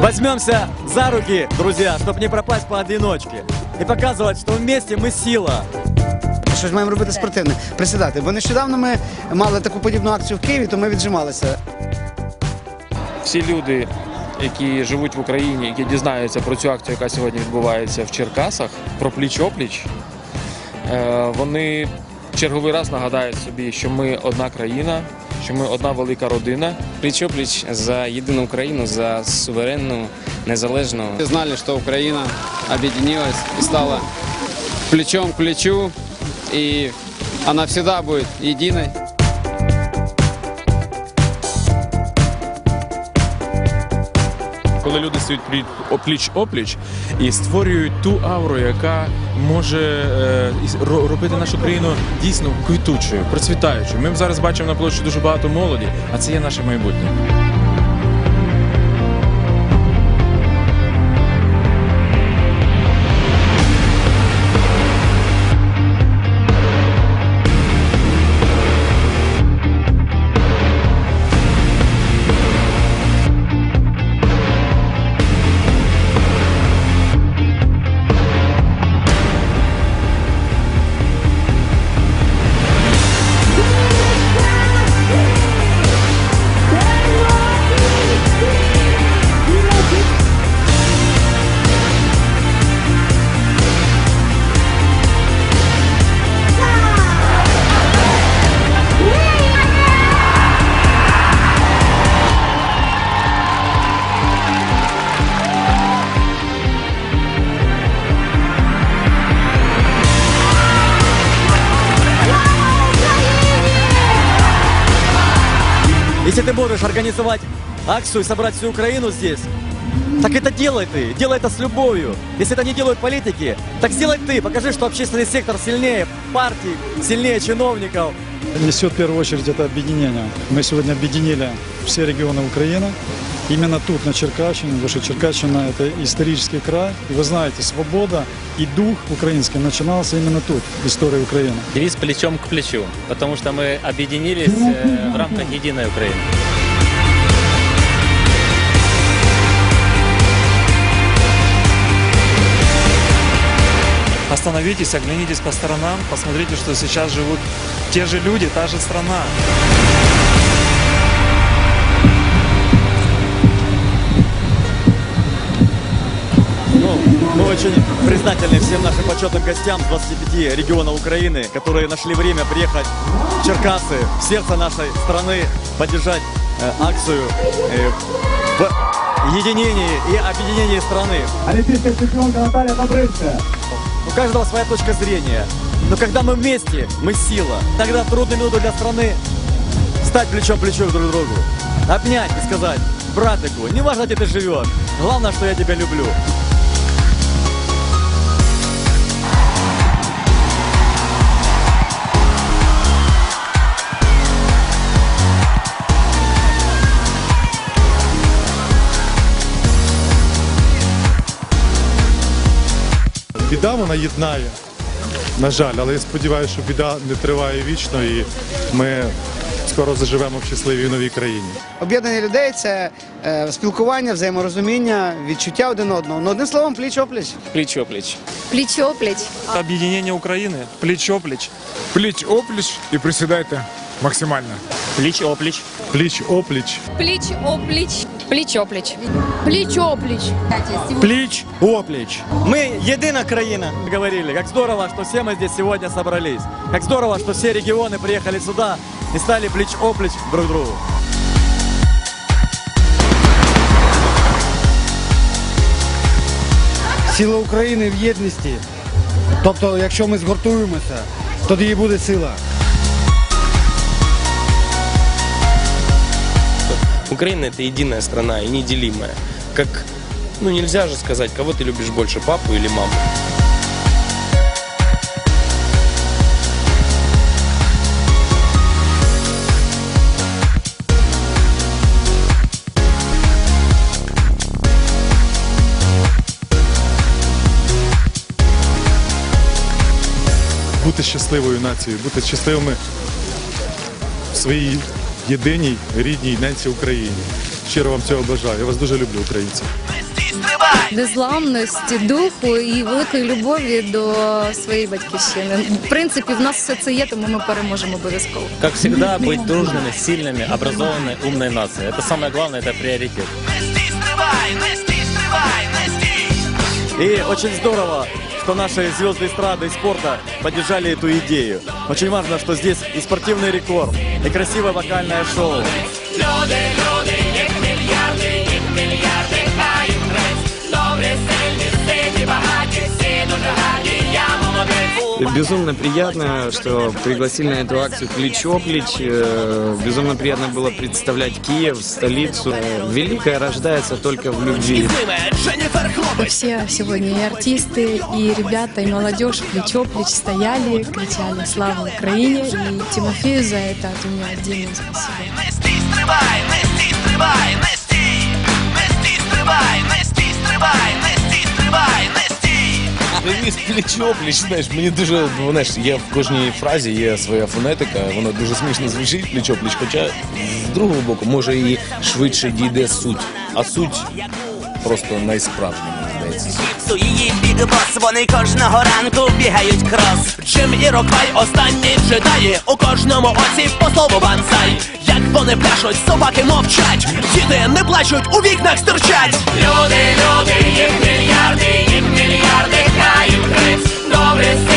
Возьмемся за руки, друзья, чтобы не пропасть поодиночке. И показывать, что вместе мы сила. Що ж маємо робити спортивне? Присідати. Бо нещодавно ми мали таку подібну акцію в Києві, то ми віджималися. всі люди, які живуть в Україні, які дізнаються про цю акцію, яка сьогодні відбувається в Черкасах, про пліч-опліч, е, вони черговий раз нагадають собі, що ми одна країна, що ми одна велика родина. пліч-опліч за єдину Україну, за суверенну, незалежну. Ми знали, что Украина объединилась и стала плечом к плечу, и она всегда будет единой. Коли люди стоять пліч опліч і створюють ту ауру, яка може е, робити нашу країну дійсно квітучою, процвітаючою. Ми зараз бачимо на площі дуже багато молоді, а це є наше майбутнє. Можешь организовать акцию и собрать всю Украину здесь, так это делай ты, делай это с любовью. Если это не делают политики, так сделай ты, покажи, что общественный сектор сильнее партий, сильнее чиновников. несет в первую очередь это объединение. Мы сегодня объединили все регионы Украины. Именно тут, на Черкащине, потому что Черкащина – это исторический край. И вы знаете, свобода и дух украинский начинался именно тут, в истории Украины. Девиз плечом к плечу, потому что мы объединились э, в рамках единой Украины. Остановитесь, оглянитесь по сторонам, посмотрите, что сейчас живут те же люди, та же страна. Ну, мы очень признательны всем нашим почетным гостям с 25 регионов Украины, которые нашли время приехать в Черкасы, в сердце нашей страны, поддержать э, акцию э, в единении и объединении страны. Олимпийская чемпионка Наталья Добрынская. У каждого своя точка зрения. Но когда мы вместе, мы сила. Тогда в трудную минуту для страны стать плечом к плечу друг другу. Обнять и сказать, братику, не важно, где ты живешь, главное, что я тебя люблю. Біда вона єднає. На жаль, але я сподіваюся, що біда не триває вічно і ми скоро заживемо в щасливій новій країні. Об'єднання людей це е, спілкування, взаєморозуміння, відчуття один одного. Ну, одним словом, пліч-опліч. Пліч-опліч. Плечо-плеч. Объединение України, плечо-плеч. Пліч опліч і присідайте максимально. Плечо-плеч. Пліч опліч. Плеч-оплеч. Плечо-плеч. Плечо-плеч. Плеч, оплеч. Мы едина краина. Говорили, как здорово, что все мы здесь сегодня собрались. Как здорово, что все регионы приехали сюда и стали плеч-оплеч друг другу. Сила України в єдності. Тобто, якщо ми згуртуємося, тоді і буде сила. Украина это единая страна и неделимая. Как, ну нельзя же сказать, кого ты любишь больше, папу или маму. Бути щасливою нацією, бути щасливими в своїй єдиній рідній ненці Україні. Щиро вам цього бажаю. Я вас дуже люблю, українці. Незламності, духу і великої любові до своєї батьківщини. В принципі, в нас все це є, тому ми переможемо обов'язково. Как всегда, быть дружными, сильными, образованной, умной нацией. Это самое главное, это приоритет. И очень здорово, что наши звезды эстрады и спорта поддержали эту идею. Очень важно, что здесь и спортивный рекорд, и красивое вокальное шоу. Безумно приятно, что пригласили на эту акцию плечо-плеч. Э, Безумно приятно было представлять Киев, столицу. Э, Великое рождается только в любви. Все сегодня и артисты, и ребята, и молодежь плечо-плеч стояли, кричали «Слава Украине!» И Тимофею за это от меня отдельное спасибо. Привіз плечо-пліч, знаєш, мені дуже, знаєш, є в кожній фразі є своя фонетика, воно дуже смішно звучить, плечо-пліч, хоча з другого боку, може і швидше дійде суть. А суть просто найсправжня, мені здається. її бігбос, вони кожного ранку бігають крос. Джим і Роквай останній джедаї, у кожному оці по слову бансай. Як вони пляшуть, собаки мовчать, діти не плачуть, у вікнах стирчать. Люди, люди, мільярди і мільярди хай укриць добре.